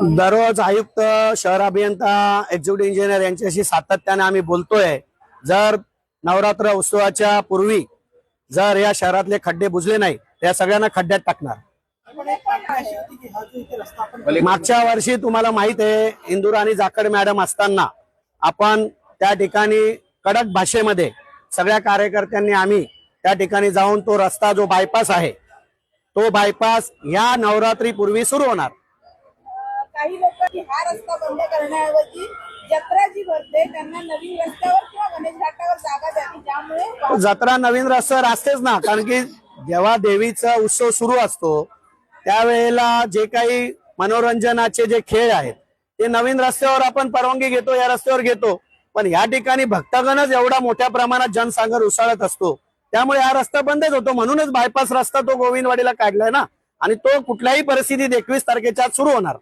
दररोज आयुक्त शहर अभियंता एक्झिक्युटिव्ह इंजिनियर यांच्याशी सातत्याने आम्ही बोलतोय. जर नवरात्र उत्सवाच्या पूर्वी जर या शहरातले खड्डे बुजले नाही तर या सगळ्यांना खड्ड्यात टाकणार. मागच्या वर्षी तुम्हाला माहीत आहे इंदुरा आणि जाखड मॅडम असताना आपण त्या ठिकाणी कडक भाषेमध्ये सगळ्या कार्यकर्त्यांनी आम्ही त्या ठिकाणी जाऊन तो रस्ता जो बायपास आहे तो बायपास या नवरात्रीपूर्वी सुरू होणार. काही लोकांनी हा रस्ता बंद करण्याऐवजी जत्रा जी भरते त्यांना नवीन रस्त्यावर किंवा गणेश घाटावर जागा द्यावी. ज्यामुळे जत्रा नवीन रस्ता असतेच ना कारण की जेव्हा देवीचा उत्सव सुरू असतो त्यावेळेला जे काही मनोरंजनाचे जे खेळ आहेत ते नवीन रस्त्यावर आपण परवानगी घेतो या रस्त्यावर घेतो. पण या ठिकाणी भक्तगणच एवढा मोठ्या प्रमाणात जनसागर उसळत असतो. त्यामुळे हा रस्ता बंदच होतो. म्हणूनच बायपास रस्ता तो गोविंदवाडीला काढलाय ना. आणि तो कुठल्याही परिस्थितीत एकवीस तारखेच्या सुरू होणार.